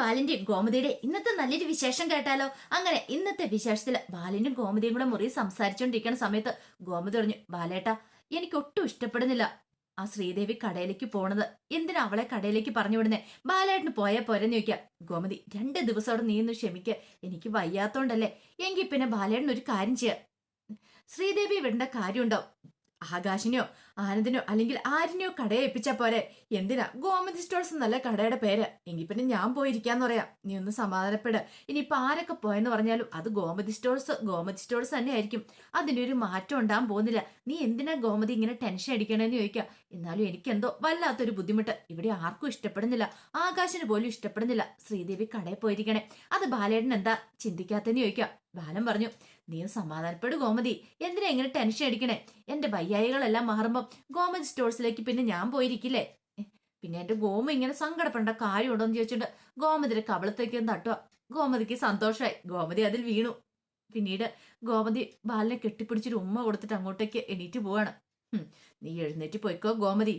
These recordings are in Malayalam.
ബാലിന്റെ ഗോമതിയുടെ ഇന്നത്തെ നല്ലൊരു വിശേഷം കേട്ടാലോ? അങ്ങനെ ഇന്നത്തെ വിശേഷത്തിൽ ബാലിനും ഗോമതിയും കൂടെ മുറി സംസാരിച്ചുകൊണ്ടിരിക്കുന്ന സമയത്ത് ഗോമതി പറഞ്ഞു ബാലേട്ട എനിക്ക് ഒട്ടും ഇഷ്ടപ്പെടുന്നില്ല ആ ശ്രീദേവി കടയിലേക്ക് പോണത്. എന്തിനാ അവളെ കടയിലേക്ക് പറഞ്ഞു വിടുന്നേ? ബാലേട്ടന് പോയാൽ പോരെന്ന് ചോദിക്കാം. ഗോമതി രണ്ട് ദിവസം അവിടെ നീന്ന് ക്ഷമിക്ക. എനിക്ക് വയ്യാത്തോണ്ടല്ലേ. എങ്കിൽ പിന്നെ ബാലേട്ടൻ ഒരു കാര്യം ചെയ്യാം. ശ്രീദേവി വിടേണ്ട കാര്യമുണ്ടോ? ആകാശിനെയോ ആനന്ദിനോ അല്ലെങ്കിൽ ആരിനെയോ കടയെ ഏൽപ്പിച്ചാ പോരെ? എന്തിനാ? ഗോമതി സ്റ്റോഴ്സ് എന്നല്ല കടയുടെ പേര്. എങ്കിൽ പിന്നെ ഞാൻ പോയിരിക്കാന്ന് പറയാം. നീ ഒന്ന് സമാധാനപ്പെട്. ഇനിയിപ്പൊ ആരൊക്കെ പോയെന്ന് പറഞ്ഞാലും അത് ഗോമതി സ്റ്റോഴ്സ് ഗോമതി സ്റ്റോഴ്സ് തന്നെ ആയിരിക്കും അതിന്റെ ഒരു മാറ്റം ഉണ്ടാകാൻ പോകുന്നില്ല. നീ എന്തിനാ ഗോമതി ഇങ്ങനെ ടെൻഷൻ അടിക്കണമെന്ന് ചോദിക്കുക എന്നാലും എനിക്കെന്തോ വല്ലാത്തൊരു ബുദ്ധിമുട്ട്. ഇവിടെ ആർക്കും ഇഷ്ടപ്പെടുന്നില്ല. ആകാശിന് പോലും ഇഷ്ടപ്പെടുന്നില്ല. ശ്രീദേവി കടയിൽ പോയിരിക്കണേ. അത് ബാലേട്ടൻ എന്താ ചിന്തിക്കാത്തെന്ന് ചോദിക്കാം. ബാലൻ പറഞ്ഞു നീ സമാധാനപ്പെട് ഗോമതി. എന്തിനാ ഇങ്ങനെ ടെൻഷൻ അടിക്കണേ? എന്റെ വയ്യായികളെല്ലാം മാറുമ്പം. ഗോമതി സ്റ്റോഴ്സിലേക്ക് പിന്നെ ഞാൻ പോയിരിക്കില്ലേ? പിന്നെ എന്റെ ഗോമ ഇങ്ങനെ സങ്കടപ്പെടേണ്ട കാര്യമുണ്ടോ എന്ന് ചോദിച്ചിട്ട് ഗോമതിയുടെ കവളത്തേക്ക് തട്ടുക. ഗോമതിക്ക് സന്തോഷമായി ഗോമതി അതിൽ വീണു. പിന്നീട് ഗോമതി ബാലിനെ കെട്ടിപ്പിടിച്ചൊരു ഉമ്മ കൊടുത്തിട്ട് അങ്ങോട്ടേക്ക് എണീറ്റ് പോവാണ്. നീ എഴുന്നേറ്റ് പോയിക്കോ ഗോമതി.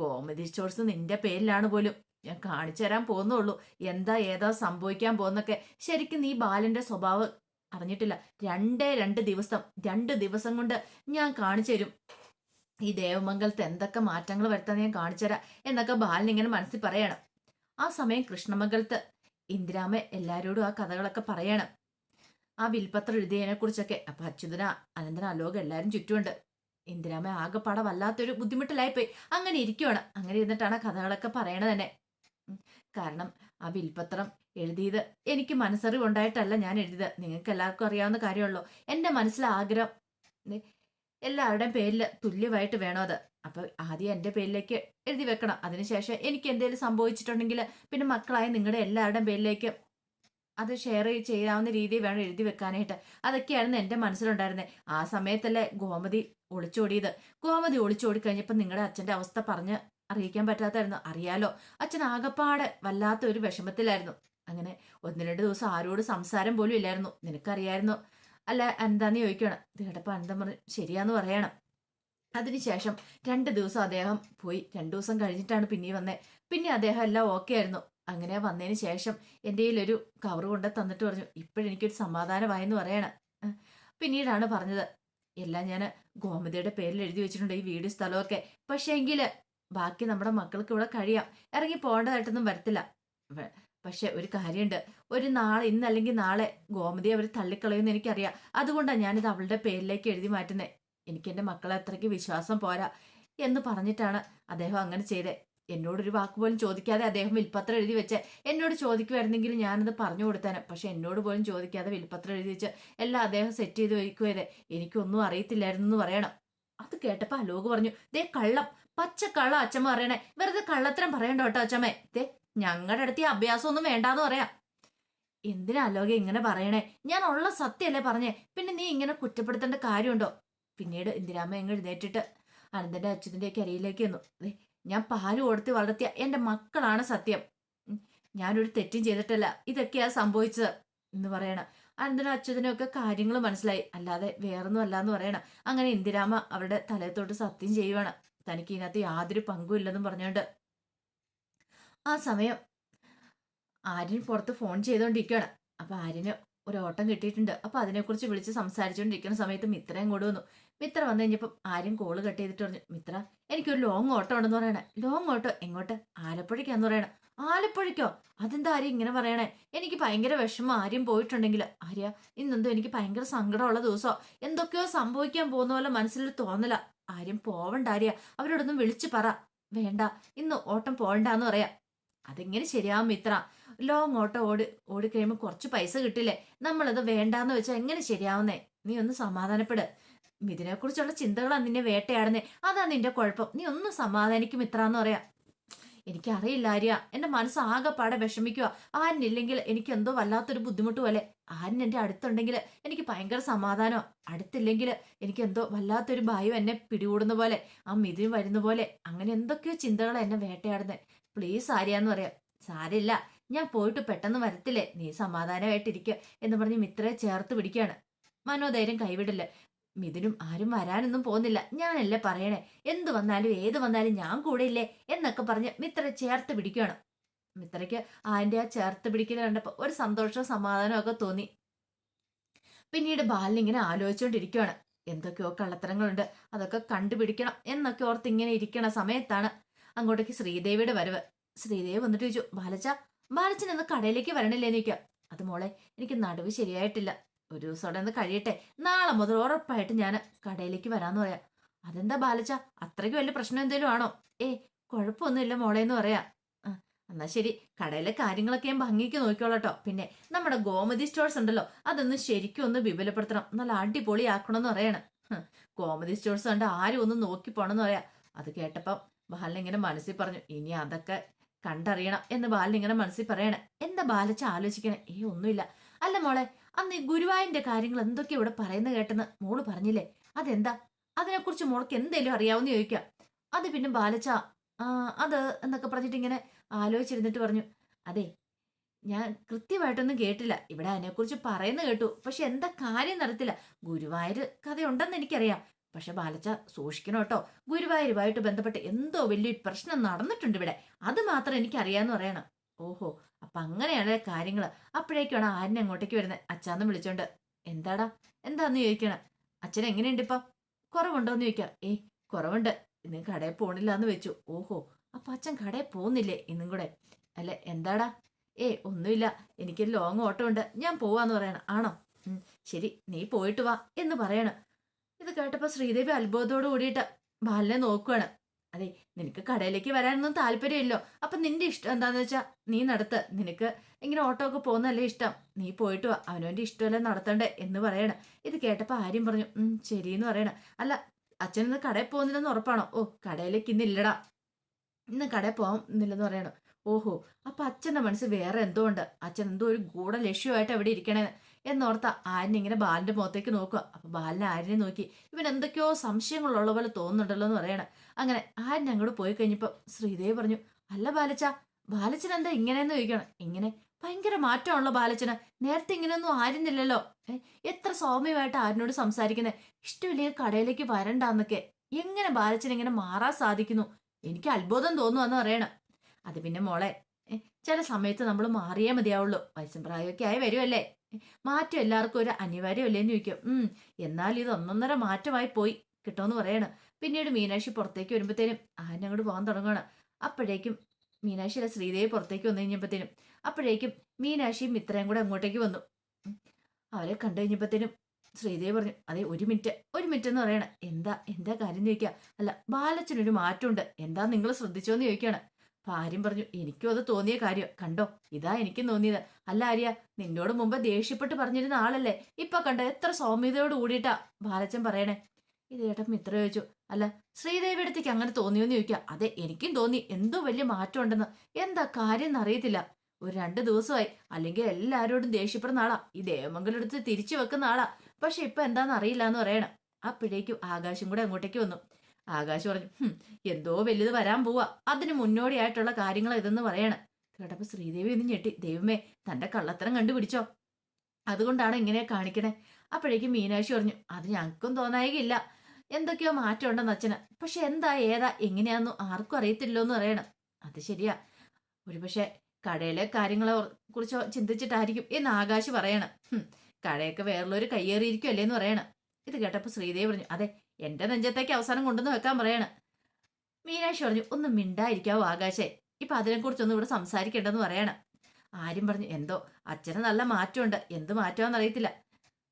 ഗോമതി സ്റ്റോഴ്സ് നിന്റെ പേരിലാണ് പോലും. ഞാൻ കാണിച്ചു തരാൻ പോകുന്നുള്ളൂ. എന്താ ഏതാ സംഭവിക്കാൻ പോകുന്നൊക്കെ ശരിക്കും നീ ബാലന്റെ സ്വഭാവം അറിഞ്ഞിട്ടില്ല. രണ്ടേ രണ്ട് ദിവസം രണ്ട് ദിവസം കൊണ്ട് ഞാൻ കാണിച്ചു തരും. ഈ ദേവമംഗലത്ത് എന്തൊക്കെ മാറ്റങ്ങൾ വരുത്താൻ ഞാൻ കാണിച്ചു തരാം എന്നൊക്കെ ബാലൻ ഇങ്ങനെ മനസ്സിൽ പറയണം. ആ സമയം കൃഷ്ണമംഗലത്ത് ഇന്ദിരാമ എല്ലാരോടും ആ കഥകളൊക്കെ പറയണം. ആ വിൽപത്രം എഴുതിയതിനെ കുറിച്ചൊക്കെ അപ്പൊ അച്യുതന അനന്തന അലോക എല്ലാരും ചുറ്റുമുണ്ട്. ഇന്ദിരാമ ആകെപ്പാടെ വല്ലാത്തൊരു ബുദ്ധിമുട്ടിലായിപ്പോയി. അങ്ങനെ ഇരിക്കുവാണ്. അങ്ങനെ ഇരുന്നിട്ടാണ് കഥകളൊക്കെ പറയണത് തന്നെ. കാരണം ആ വിൽപത്രം എഴുതിയത് എനിക്ക് മനസ്സറിവ് ഉണ്ടായിട്ടല്ല ഞാൻ എഴുതിയത്. നിങ്ങൾക്ക് എല്ലാവർക്കും അറിയാവുന്ന കാര്യമുള്ളൂ. എന്റെ മനസ്സിലെ ആഗ്രഹം എല്ലാവരുടെയും പേരിൽ തുല്യമായിട്ട് വേണം അത്. അപ്പൊ ആദ്യം എന്റെ പേരിലേക്ക് എഴുതി വെക്കണം. അതിനുശേഷം എനിക്ക് എന്തെങ്കിലും സംഭവിച്ചിട്ടുണ്ടെങ്കിൽ പിന്നെ മക്കളായ നിങ്ങളുടെ എല്ലാവരുടെയും പേരിലേക്ക് അത് ഷെയർ ചെയ്യാവുന്ന രീതിയിൽ വേണം എഴുതി വെക്കാനായിട്ട്. അതൊക്കെയായിരുന്നു എന്റെ മനസ്സിലുണ്ടായിരുന്നത് ആ സമയത്തല്ലേ ഗോമതി ഒളിച്ചോടിയത്. ഗോമതി ഒളിച്ചോടി കഴിഞ്ഞപ്പോൾ നിങ്ങളുടെ അച്ഛന്റെ അവസ്ഥ പറഞ്ഞ് അറിയിക്കാൻ പറ്റാത്തായിരുന്നു. അറിയാലോ? അച്ഛൻ ആകപ്പാടെ വല്ലാത്ത ഒരു വിഷമത്തിലായിരുന്നു. അങ്ങനെ ഒന്ന് രണ്ട് ദിവസം ആരോട് സംസാരം പോലും ഇല്ലായിരുന്നു. നിനക്കറിയായിരുന്നു. അല്ല എന്താന്ന് ചോദിക്കണം. കേട്ടപ്പോ അനന്തം പറഞ്ഞു ശരിയാന്ന് പറയണം. അതിനുശേഷം രണ്ട് ദിവസം അദ്ദേഹം പോയി. രണ്ടു ദിവസം കഴിഞ്ഞിട്ടാണ് പിന്നെ വന്നേ. പിന്നെ അദ്ദേഹം എല്ലാം ഓക്കെ ആയിരുന്നു. അങ്ങനെ വന്നതിന് ശേഷം എന്റെ ഒരു കവർ കൊണ്ട് തന്നിട്ട് പറഞ്ഞു ഇപ്പോഴെനിക്കൊരു സമാധാനമായെന്ന് പറയണം. പിന്നീടാണ് പറഞ്ഞത് എല്ലാം ഞാൻ ഗോമതിയുടെ പേരിൽ എഴുതി വെച്ചിട്ടുണ്ട് ഈ വീട് സ്ഥലമൊക്കെ പക്ഷേ എങ്കിൽ ബാക്കി നമ്മുടെ മക്കൾക്ക് ഇവിടെ കഴിയാം. ഇറങ്ങി പോകേണ്ടതായിട്ടൊന്നും വരത്തില്ല. പക്ഷെ ഒരു കാര്യമുണ്ട്. ഒരു നാളെ ഇന്നല്ലെങ്കിൽ നാളെ ഗോമതി അവർ തള്ളിക്കളയുമെന്ന് എനിക്കറിയാം. അതുകൊണ്ടാണ് ഞാനിത് അവളുടെ പേരിലേക്ക് എഴുതി മാറ്റുന്നത് എനിക്ക് എന്റെ മക്കളെ അത്രയ്ക്ക് വിശ്വാസം പോരാ എന്ന് പറഞ്ഞിട്ടാണ് അദ്ദേഹം അങ്ങനെ ചെയ്തേ. എന്നോടൊരു വാക്ക് പോലും ചോദിക്കാതെ അദ്ദേഹം വിൽപ്പത്രം എഴുതി വെച്ച് എന്നോട് ചോദിക്കുമായിരുന്നെങ്കിൽ ഞാനത് പറഞ്ഞു കൊടുത്തേനെ. പക്ഷെ എന്നോട് പോലും ചോദിക്കാതെ വിൽപ്പത്രം എഴുതി വെച്ച് എല്ലാം അദ്ദേഹം സെറ്റ് ചെയ്ത് വയ്ക്കുകയത് എനിക്കൊന്നും അറിയത്തില്ലായിരുന്നു എന്ന് പറയണം. അത് കേട്ടപ്പോ അലോക് പറഞ്ഞു ദേ കള്ളം പച്ച കള്ള അച്ഛമ്മ പറയണേ. വെറുതെ കള്ളത്തരം പറയണ്ട കേട്ടോ അച്ഛമ്മേ. ദേ ഞങ്ങളുടെ അടുത്ത് ഈ അഭ്യാസം ഒന്നും വേണ്ടാന്ന് പറയാം. എന്തിനാ അലോക ഇങ്ങനെ പറയണേ? ഞാൻ ഉള്ള സത്യമല്ലേ പറഞ്ഞേ? പിന്നെ നീ ഇങ്ങനെ കുറ്റപ്പെടുത്തേണ്ട കാര്യമുണ്ടോ? പിന്നീട് ഇന്ദിരാമ്മ എങ്ങ് എഴുന്നേറ്റിട്ട് അനന്തന്റെ അച്ഛന്റെ അരയിലേക്ക് വന്നു ഞാൻ പാൽ കൊടുത്ത് വളർത്തിയ എന്റെ മക്കളാണ് സത്യം. ഞാനൊരു തെറ്റും ചെയ്തിട്ടല്ല ഇതൊക്കെയാ സംഭവിച്ചത് എന്ന് പറയണം. അനന്തനും അച്യുതനും ഒക്കെ കാര്യങ്ങൾ മനസ്സിലായി. അല്ലാതെ വേറൊന്നും അല്ല എന്ന് പറയണം. അങ്ങനെ ഇന്ദിരാമ അവരുടെ തലയത്തോട്ട് സത്യം ചെയ്യുവാണ്. തനിക്ക് ഇതിനകത്ത് യാതൊരു പങ്കും ഇല്ലെന്നും പറഞ്ഞുകൊണ്ട് ആ സമയം. ആര്യൻ പുറത്ത് ഫോൺ ചെയ്തുകൊണ്ടിരിക്കുകയാണ് അപ്പൊ ആര്യന് ഒരു ഓട്ടം കിട്ടിയിട്ടുണ്ട്. അപ്പൊ അതിനെക്കുറിച്ച് വിളിച്ച് സംസാരിച്ചുകൊണ്ടിരിക്കുന്ന സമയത്ത് മിത്രയും കൂടെ വന്നു. മിത്ര വന്നു കഴിഞ്ഞപ്പം ആര്യൻ കോൾ കട്ട് ചെയ്തിട്ട് പറഞ്ഞു മിത്ര എനിക്കൊരു ലോങ് ഓട്ടം ഉണ്ടെന്ന് പറയണേ. ലോങ് ഓട്ടോ എങ്ങോട്ട്? ആലപ്പുഴയ്ക്കാന്ന് പറയണേ. ആലപ്പുഴയ്ക്കോ? അതെന്താ ആര്യം ഇങ്ങനെ പറയണേ? എനിക്ക് ഭയങ്കര വിഷമം ആര്യം പോയിട്ടുണ്ടെങ്കിൽ ആര്യ ഇന്നെന്തോ എനിക്ക് ഭയങ്കര സങ്കടമുള്ള ദിവസമോ. എന്തൊക്കെയോ സംഭവിക്കാൻ പോകുന്ന പോലെ മനസ്സിൽ തോന്നല. ആര്യം പോവണ്ട ആര്യ. അവരോടൊന്നും വിളിച്ചു പറ. വേണ്ട. ഇന്ന് ഓട്ടം പോകണ്ടെന്ന് പറയാം. അതെങ്ങനെ ശരിയാവും മിത്ര. ലോങ് ഓട്ടോ ഓടി ഓടിക്കഴിയുമ്പോൾ കുറച്ച് പൈസ കിട്ടില്ലേ? നമ്മളത് വേണ്ടാന്ന് വെച്ചാൽ എങ്ങനെ ശരിയാവുന്നേ? നീ ഒന്ന് സമാധാനപ്പെട്. ഇതിനെക്കുറിച്ചുള്ള ചിന്തകളാണ് നിന്നെ വേട്ടയാടുന്നേ. അതാ നിന്റെ കുഴപ്പം. നീ ഒന്ന് സമാധാനിക്കും മിത്ര എന്ന് പറയാം. എനിക്കറിയില്ല ആര്യ. എന്റെ മനസ്സ് ആകെപ്പാടെ വിഷമിക്കുക ആരിനില്ലെങ്കിൽ എനിക്ക് എന്തോ വല്ലാത്തൊരു ബുദ്ധിമുട്ട് പോലെ. ആരിന് എന്റെ അടുത്തുണ്ടെങ്കിൽ എനിക്ക് ഭയങ്കര സമാധാനമോ. അടുത്തില്ലെങ്കിൽ എനിക്ക് എന്തോ വല്ലാത്തൊരു ഭയം എന്നെ പിടികൂടുന്ന പോലെ. ആ മിഥുൻ വരുന്ന പോലെ. അങ്ങനെ എന്തൊക്കെയോ ചിന്തകൾ എന്നെ വേട്ടയാടുന്നത് പ്ലീസ് ആര്യാന്ന് പറയാം. സാരില്ല ഞാൻ പോയിട്ട് പെട്ടെന്ന് വരത്തില്ലേ? നീ സമാധാനമായിട്ടിരിക്കുക എന്ന് പറഞ്ഞ് മിത്രയെ ചേർത്ത് പിടിക്കുകയാണ് മനോധൈര്യം കൈവിടില്ല. മിഥുനും ആരും വരാനൊന്നും പോകുന്നില്ല. ഞാനല്ലേ പറയണേ? എന്ത് വന്നാലും ഏത് വന്നാലും ഞാൻ കൂടെ ഇല്ലേ എന്നൊക്കെ പറഞ്ഞ് മിത്ര ചേർത്ത് പിടിക്കുകയാണ് മിത്രയ്ക്ക് ആന്റെ ആ ചേർത്ത് പിടിക്കൽ കണ്ടപ്പോൾ ഒരു സന്തോഷവും സമാധാനവും ഒക്കെ തോന്നി. പിന്നീട് ബാലൻ ഇങ്ങനെ ആലോചിച്ചുകൊണ്ടിരിക്കുകയാണ് എന്തൊക്കെയോ കള്ളത്തരങ്ങളുണ്ട്. അതൊക്കെ കണ്ടുപിടിക്കണം എന്നൊക്കെ ഓർത്ത് ഇങ്ങനെ ഇരിക്കണ സമയത്താണ് അങ്ങോട്ടേക്ക് ശ്രീദേവിയുടെ വരവ്. ശ്രീദേവി വന്നിട്ട് ചോദിച്ചു ബാലച്ച ബാലച്ചൻ ഇന്ന് കടയിലേക്ക് വരണില്ലേ എനിക്ക് അത് മോളെ എനിക്ക് നടുവ് ശരിയായിട്ടില്ല. ഒരു ദിവസം അവിടെ നിന്ന് കഴിയട്ടെ. നാളെ മുതൽ ഉറപ്പായിട്ട് ഞാൻ കടയിലേക്ക് വരാന്ന് പറയാം. അതെന്താ ബാലച്ച? അത്രയ്ക്ക് വലിയ പ്രശ്നം എന്തേലും ആണോ? ഏ കുഴപ്പമൊന്നുമില്ല മോളെ എന്ന് പറയാം. എന്നാ ശരി. കടയിലെ കാര്യങ്ങളൊക്കെ ഞാൻ ഭംഗിക്ക് നോക്കിക്കോളട്ടോ. പിന്നെ നമ്മുടെ ഗോമതി സ്റ്റോഴ്സ് ഉണ്ടല്ലോ അതൊന്ന് ശരിക്കും ഒന്ന് വിപുലപ്പെടുത്തണം. നല്ല അടിപൊളിയാക്കണമെന്ന് പറയണം. ഗോമതി സ്റ്റോഴ്സ് കണ്ട് ആരും ഒന്ന് നോക്കി പോണെന്ന് പറയാം. അത് കേട്ടപ്പം ബാലൻ ഇങ്ങനെ മനസ്സിൽ പറഞ്ഞു ഇനി അതൊക്കെ കണ്ടറിയണം എന്ന് ബാലൻ ഇങ്ങനെ മനസ്സിൽ പറയണേ. എന്താ ബാലച്ച ആലോചിക്കണേ? ഏ ഒന്നുമില്ല. അല്ല മോളെ അന്ന് ഈ ഗുരുവായൂരിന്റെ കാര്യങ്ങൾ എന്തൊക്കെ ഇവിടെ പറയുന്ന കേട്ടെന്ന് മോൾ പറഞ്ഞില്ലേ? അതെന്താ? അതിനെക്കുറിച്ച് മോൾക്ക് എന്തേലും അറിയാവുന്ന ചോദിക്കാം. അത് പിന്നെ ബാലച്ച അത് എന്നൊക്കെ പറഞ്ഞിട്ട് ഇങ്ങനെ ആലോചിച്ചിരുന്നിട്ട് പറഞ്ഞു. അതെ ഞാൻ കൃത്യമായിട്ടൊന്നും കേട്ടില്ല. ഇവിടെ അതിനെക്കുറിച്ച് പറയുന്ന കേട്ടു. പക്ഷെ എന്താ കാര്യം നടത്തില്ല ഗുരുവായൂർ കഥയുണ്ടെന്ന് എനിക്കറിയാം. പക്ഷെ ബാലച്ച സൂക്ഷിക്കണം കേട്ടോ. ഗുരുവായൂരുമായിട്ട് ബന്ധപ്പെട്ട് എന്തോ വലിയ പ്രശ്നം നടന്നിട്ടുണ്ട് ഇവിടെ. അത് മാത്രം എനിക്കറിയാന്ന് പറയണം. ഓഹോ അപ്പൊ അങ്ങനെയാണ് കാര്യങ്ങൾ അപ്പോഴേക്കാണ് ആരിനെ അങ്ങോട്ടേക്ക് വരുന്നത് അച്ഛാന്ന് വിളിച്ചോണ്ട്. എന്താടാ? എന്താന്ന് ചോദിക്കണം? അച്ഛൻ എങ്ങനെയുണ്ട് ഇപ്പൊ? കുറവുണ്ടോന്ന് ചോദിക്കാം. ഏയ് കുറവുണ്ട്. ഇന്ന് കടയിൽ പോണില്ല എന്ന് വെച്ചു. ഓഹോ അപ്പൊ അച്ഛൻ കടയിൽ പോകുന്നില്ലേ ഇന്നും കൂടെ? അല്ലെ എന്താടാ? ഏ ഒന്നുമില്ല. എനിക്ക് ലോങ് ഓട്ടം ഉണ്ട് ഞാൻ പോവാന്ന് പറയണം. ആണോ? ശരി നീ പോയിട്ട് വാ എന്ന് പറയണം. ഇത് കേട്ടപ്പോൾ ശ്രീദേവി അത്ഭുതത്തോട് കൂടിയിട്ട് ബാലിനെ നോക്കുകയാണ് അതെ നിനക്ക് കടയിലേക്ക് വരാനൊന്നും താല്പര്യമില്ലോ. അപ്പൊ നിന്റെ ഇഷ്ടം എന്താന്ന് വെച്ചാ നീ നടത്ത്. നിനക്ക് ഇങ്ങനെ ഓട്ടോ ഒക്കെ പോകുന്നല്ലേ ഇഷ്ടം. നീ പോയിട്ട് വാ. അവനവന്റെ ഇഷ്ടമല്ലേ നടത്തണ്ടേ എന്ന് പറയണം. ഇത് കേട്ടപ്പോ ആര്യം പറഞ്ഞു ഉം ശരിയെന്ന് പറയണം. അല്ല അച്ഛൻ ഇന്ന് കടയിൽ പോകുന്നില്ലെന്ന് ഉറപ്പാണോ? ഓ കടയിലേക്ക് ഇന്ന് ഇല്ലടാ. ഇന്ന് കടയിൽ പോകുന്നില്ലെന്ന് പറയണം. ഓഹോ അപ്പൊ അച്ഛന്റെ മനസ്സ് വേറെ എന്തോ ഉണ്ട്? അച്ഛൻ എന്തോ ഒരു ഗൂഢ ലക്ഷ്യമായിട്ട് അവിടെ ഇരിക്കണേ എന്നോർത്ത ആര്യൻ ഇങ്ങനെ ബാലിന്റെ മുഖത്തേക്ക് നോക്കുക. അപ്പൊ ബാലിനെ ആര്യനെ നോക്കി. ഇവൻ എന്തൊക്കെയോ സംശയങ്ങളുള്ള പോലെ തോന്നുന്നുണ്ടല്ലോ എന്ന് പറയണം. അങ്ങനെ ആര്യൻ അങ്ങോട്ട് പോയി കഴിഞ്ഞപ്പോ ശ്രീദേവി പറഞ്ഞു അല്ല ബാലച്ച ബാലച്ചൻ എന്താ ഇങ്ങനെയെന്ന് ചോദിക്കണം? ഇങ്ങനെ ഭയങ്കര മാറ്റമാണല്ലോ ബാലച്ചന്. നേരത്തെ ഇങ്ങനെയൊന്നും ആയിരുന്നില്ലല്ലോ ഏ, എത്ര സൗമ്യമായിട്ട് ആരിനോട് സംസാരിക്കുന്നത് ഇഷ്ടമില്ലെങ്കിൽ കടയിലേക്ക് വരണ്ടാന്നൊക്കെ. എങ്ങനെ ബാലച്ചൻ ഇങ്ങനെ മാറാൻ സാധിക്കുന്നു? എനിക്ക് അത്ഭുതം തോന്നുവാന്ന് പറയണം. അത് പിന്നെ മോളെ ചില സമയത്ത് നമ്മൾ മാറിയേ മതിയാവുള്ളൂ. വയസ്സും പ്രായമൊക്കെ ആയി വരുമല്ലേ മാറ്റം എല്ലാവർക്കും ഒരു അനിവാര്യമല്ലേന്ന് ചോദിക്കും. ഉം എന്നാൽ ഇത് ഒന്നൊന്നര മാറ്റമായി പോയി. കിട്ടുമെന്ന് പറയണം. പിന്നീട് മീനാക്ഷി പുറത്തേക്ക് വരുമ്പോഴത്തേനും ആന അങ്ങോട്ട് പോകാൻ തുടങ്ങുകയാണ് അപ്പോഴേക്കും മീനാക്ഷിയുടെ ശ്രീദേവി പുറത്തേക്ക് വന്നു കഴിഞ്ഞപ്പോഴത്തേനും അപ്പോഴേക്കും മീനാക്ഷിയും മിത്രയും കൂടെ അങ്ങോട്ടേക്ക് വന്നു. അവരെ കണ്ടു കഴിഞ്ഞപ്പോഴത്തേനും ശ്രീദേവി പറഞ്ഞു അതെ ഒരു മിനിറ്റ് ഒരു മിനിറ്റ് എന്ന് പറയണ. എന്താ എന്താ കാര്യം ചോദിക്കുക അല്ല ബാലച്ചനൊരു മാറ്റമുണ്ട്. എന്താ നിങ്ങൾ ശ്രദ്ധിച്ചോന്ന് ചോദിക്കുകയാണ് ആര്യം പറഞ്ഞു എനിക്കും അത് തോന്നിയ കാര്യം. കണ്ടോ? ഇതാ എനിക്കും തോന്നിയത്. അല്ല ആര്യ നിന്നോട് മുമ്പ് ദേഷ്യപ്പെട്ട് പറഞ്ഞിരുന്ന ആളല്ലേ? ഇപ്പൊ കണ്ട? എത്ര സൗമ്യതയോട് കൂടിയിട്ടാ ബാലച്ചൻ പറയണേ? ഇത് ഏട്ടൻ മിത്ര ചോദിച്ചു അല്ല ശ്രീദേവി അടുത്തേക്ക് അങ്ങനെ തോന്നിയോന്ന് ചോദിക്കുക അതെ എനിക്കും തോന്നി. എന്തോ വലിയ മാറ്റം ഉണ്ടെന്ന്. എന്താ കാര്യം എന്നറിയത്തില്ല. ഒരു രണ്ട് ദിവസമായി. അല്ലെങ്കിൽ എല്ലാരോടും ദേഷ്യപ്പെടുന്ന ആളാ. ഈ ദേവമംഗലം എടുത്ത് തിരിച്ചു വെക്കുന്ന ആളാ. പക്ഷെ ഇപ്പൊ എന്താന്ന് അറിയില്ല എന്ന് പറയണം. അപ്പോഴേക്കും ആകാശം കൂടെ അങ്ങോട്ടേക്ക് വന്നു. ആകാശ് പറഞ്ഞു എന്തോ വലുത് വരാൻ പോവാ. അതിന് മുന്നോടിയായിട്ടുള്ള കാര്യങ്ങൾ ഇതെന്ന് പറയണം. കേട്ടപ്പോ ശ്രീദേവി ഒന്ന് ഞെട്ടി ദൈവമേ തന്റെ കള്ളത്തരം കണ്ടുപിടിച്ചോ? അതുകൊണ്ടാണ് ഇങ്ങനെ കാണിക്കണേ? അപ്പോഴേക്കും മീനാക്ഷി പറഞ്ഞു അത് ഞങ്ങൾക്കും തോന്നായികയില്ല. എന്തൊക്കെയോ മാറ്റം ഉണ്ടെന്ന് അച്ഛന്. പക്ഷെ എന്താ ഏതാ എങ്ങനെയാന്നും ആർക്കും അറിയത്തില്ലോ എന്ന് പറയണം. അത് ശരിയാ. ഒരുപക്ഷെ കടയിലെ കാര്യങ്ങളെ കുറിച്ചോ ചിന്തിച്ചിട്ടായിരിക്കും എന്ന് ആകാശ് പറയണം. "ഹും, കടയൊക്കെ വേറുള്ളൊരു കയ്യേറിയിരിക്കുമല്ലേ എന്ന് പറയണം. ഇത് കേട്ടപ്പോ ശ്രീദേവി പറഞ്ഞു അതെ എന്റെ നെഞ്ചത്തേക്ക് അവസാനം കൊണ്ടുവന്ന് വെക്കാൻ പറയാണ്. മീനാക്ഷി പറഞ്ഞു ഒന്ന് മിണ്ടായിരിക്കാവോ ആകാശേ? ഇപ്പൊ അതിനെക്കുറിച്ചൊന്നും ഇവിടെ സംസാരിക്കേണ്ടെന്ന് പറയണം. ആര്യം പറഞ്ഞു എന്തോ അച്ഛന് നല്ല മാറ്റമുണ്ട്. എന്ത് മാറ്റമാണെന്ന് അറിയത്തില്ല.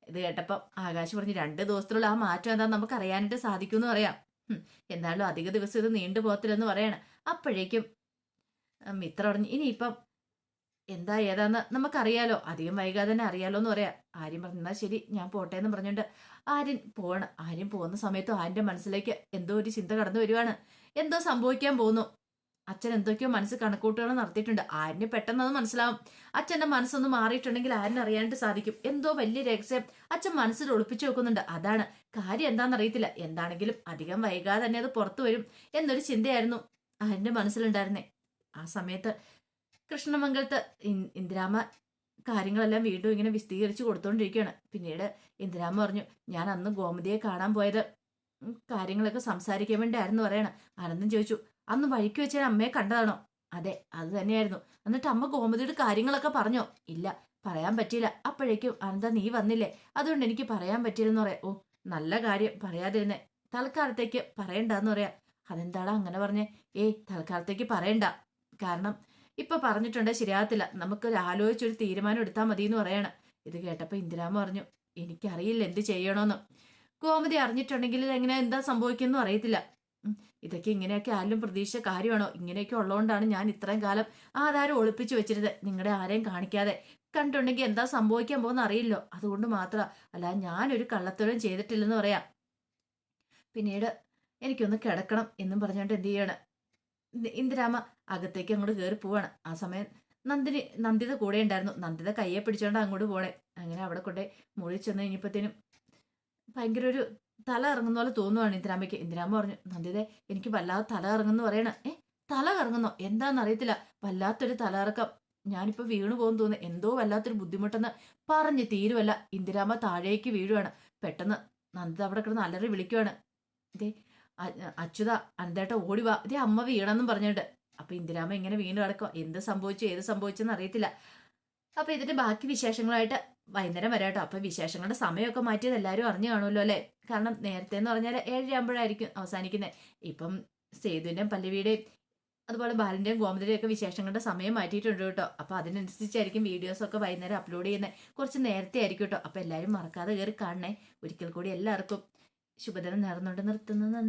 ഇത് കേട്ടപ്പം ആകാശ് പറഞ്ഞു രണ്ട് ദിവസത്തിലുള്ള ആ മാറ്റം എന്താണെന്ന് നമുക്ക് അറിയാനായിട്ട് സാധിക്കുമെന്ന് പറയാം. എന്നാലും അധിക ദിവസം ഇത് നീണ്ടു പോകത്തില്ലെന്ന് പറയണം. അപ്പോഴേക്കും മിത്ര പറഞ്ഞു ഇനിയിപ്പം എന്താ ഏതാന്ന് നമുക്കറിയാലോ. അധികം വൈകാതെ തന്നെ അറിയാലോ എന്ന് പറയാം. ആര്യം പറഞ്ഞു എന്നാൽ ശരി ഞാൻ പോട്ടെ എന്ന് പറഞ്ഞുകൊണ്ട് ആര്യൻ പോവാണ്. ആര്യൻ പോകുന്ന സമയത്തും ആര്യന്റെ മനസ്സിലേക്ക് എന്തോ ഒരു ചിന്ത കടന്നു വരുവാണ്. എന്തോ സംഭവിക്കാൻ പോകുന്നു. അച്ഛൻ എന്തൊക്കെയോ മനസ്സ് കണക്കൂട്ടുകൾ നടത്തിയിട്ടുണ്ട്. ആര്യന് പെട്ടെന്ന് അത് മനസ്സിലാവും. അച്ഛന്റെ മനസ്സൊന്ന് മാറിയിട്ടുണ്ടെങ്കിൽ ആര്യന് അറിയാനായിട്ട് സാധിക്കും. എന്തോ വലിയ രഹസ്യം. അച്ഛൻ മനസ്സിൽ ഒളിപ്പിച്ചു വെക്കുന്നുണ്ട്. അതാണ്. കാര്യം എന്താണെന്ന് അറിയത്തില്ല എന്താണെങ്കിലും അധികം വൈകാതെ തന്നെ അത് പുറത്തു വരും എന്നൊരു ചിന്തയായിരുന്നു ആര്യന്റെ മനസ്സിലുണ്ടായിരുന്നേ. ആ സമയത്ത് കൃഷ്ണമംഗലത്ത് ഇന്ദിരാമ കാര്യങ്ങളെല്ലാം വീണ്ടും ഇങ്ങനെ വിശദീകരിച്ച് കൊടുത്തോണ്ടിരിക്കുകയാണ് പിന്നീട് ഇന്ദിരാമ പറഞ്ഞു ഞാൻ അന്ന് ഗോമതിയെ കാണാൻ പോയത് കാര്യങ്ങളൊക്കെ സംസാരിക്കാൻ വേണ്ടിയായിരുന്നു പറയണം. ആനന്ദം ചോദിച്ചു അന്ന് വഴിക്ക് വെച്ച അമ്മയെ കണ്ടതാണോ? അതെ അത് തന്നെയായിരുന്നു. എന്നിട്ട് അമ്മ ഗോമതിയുടെ കാര്യങ്ങളൊക്കെ പറഞ്ഞോ? ഇല്ല പറയാൻ പറ്റിയില്ല. അപ്പോഴേക്കും അനന്ത നീ വന്നില്ലേ? അതുകൊണ്ട് എനിക്ക് പറയാൻ പറ്റിയില്ലെന്ന് പറയാം. ഓ നല്ല കാര്യം. പറയാതിരുന്നേ. തൽക്കാലത്തേക്ക് പറയണ്ടെന്ന് പറയാം. അതെന്താടാ അങ്ങനെ പറഞ്ഞേ? ഏയ് തൽക്കാലത്തേക്ക് പറയണ്ട. കാരണം ഇപ്പൊ പറഞ്ഞിട്ടുണ്ട് ശരിയാകത്തില്ല. നമുക്കൊരു ആലോചിച്ചൊരു തീരുമാനം എടുത്താൽ മതി എന്ന് പറയണം. ഇത് കേട്ടപ്പോൾ ഇന്ദിരാമ പറഞ്ഞു എനിക്കറിയില്ല എന്ത് ചെയ്യണമെന്ന് ഗോമതി അറിഞ്ഞിട്ടുണ്ടെങ്കിൽ എങ്ങനെ എന്താ സംഭവിക്കുന്നു അറിയത്തില്ല. ഇതൊക്കെ ഇങ്ങനെയൊക്കെ ആരും പ്രതീക്ഷ കാര്യമാണോ? ഇങ്ങനെയൊക്കെ ഉള്ളതുകൊണ്ടാണ് ഞാൻ ഇത്രയും കാലം ആധാരം ഒളിപ്പിച്ചു വെച്ചിരുന്നത്. നിങ്ങളുടെ ആരെയും കാണിക്കാതെ. കണ്ടുണ്ടെങ്കിൽ എന്താ സംഭവിക്കാൻ പോകുന്ന അറിയില്ലോ. അതുകൊണ്ട് മാത്രം അല്ല ഞാനൊരു കള്ളത്തൊഴിലും ചെയ്തിട്ടില്ലെന്ന് പറയാം. പിന്നീട് എനിക്കൊന്ന് കിടക്കണം എന്നും പറഞ്ഞുകൊണ്ട് എന്ത് ചെയ്യാണ്? ഇന്ദിരാമ അകത്തേക്ക് അങ്ങോട്ട് കയറി പോവാണ്. ആ സമയം നന്ദിനി നന്ദിത കൂടെ ഉണ്ടായിരുന്നു. നന്ദിത കയ്യെ പിടിച്ചോണ്ട് അങ്ങോട്ട് പോണേ. അങ്ങനെ അവിടെ കൊണ്ടേ മുഴി ചെന്ന് കഴിഞ്ഞപ്പോഴത്തേനും ഭയങ്കര ഒരു തല ഇറങ്ങുന്ന പോലെ തോന്നുവാണ് ഇന്ദിരാമയ്ക്ക് ഇന്ദിരാമ പറഞ്ഞു നന്ദിതേ എനിക്ക് വല്ലാതെ തല ഇറങ്ങുന്നു പറയണ. ഏ തല ഇറങ്ങുന്നോ എന്താണെന്ന് അറിയത്തില്ല. വല്ലാത്തൊരു ഇറക്കം ഞാനിപ്പോൾ വീണു പോകുന്നു തോന്നുന്നു. എന്തോ വല്ലാത്തൊരു ബുദ്ധിമുട്ടെന്ന് പറഞ്ഞ് തീരുവല്ല. ഇന്ദിരാമ താഴേക്ക് വീഴുവാണ്. പെട്ടെന്ന് നന്ദിത അവിടെ കിടന്ന് അലറി വിളിക്കുവാണ്. ഇതേ അച്യുത അനന്തേട്ട ഓടി വാ. ഇതേ അമ്മ വീണെന്നും പറഞ്ഞിട്ട്. അപ്പൊ ഇന്ദിരാമ എങ്ങനെ വീണ് കിടക്കുക എന്ത് സംഭവിച്ചു ഏത് സംഭവിച്ചെന്ന് അറിയത്തില്ല. അപ്പൊ ഇതിന്റെ ബാക്കി വിശേഷങ്ങളായിട്ട് വൈകുന്നേരം വരാട്ടോ അപ്പൊ വിശേഷങ്ങളുടെ സമയമൊക്കെ മാറ്റിയത് എല്ലാവരും അറിഞ്ഞു കാണുമല്ലോ അല്ലേ? കാരണം നേരത്തെ എന്ന് പറഞ്ഞാൽ ഏഴരയാകുമ്പോഴായിരിക്കും അവസാനിക്കുന്നത്. ഇപ്പം സേതുവിന്റെയും പല്ലവിയുടെയും അതുപോലെ ബാലിന്റെയും ഗോമതിയുടെയും ഒക്കെ വിശേഷങ്ങളുടെ സമയം മാറ്റിയിട്ടുണ്ട് കേട്ടോ. അപ്പൊ അതിനനുസരിച്ചായിരിക്കും വീഡിയോസ് ഒക്കെ വൈകുന്നേരം അപ്ലോഡ് ചെയ്യുന്നത്. കുറച്ച് നേരത്തെ ആയിരിക്കും കേട്ടോ. അപ്പൊ എല്ലാവരും മറക്കാതെ കയറി കാണണേ. ഒരിക്കൽ കൂടി എല്ലാവർക്കും ശുഭദിനം നേർന്നുകൊണ്ട് നിർത്തുന്നു. നന്ദി.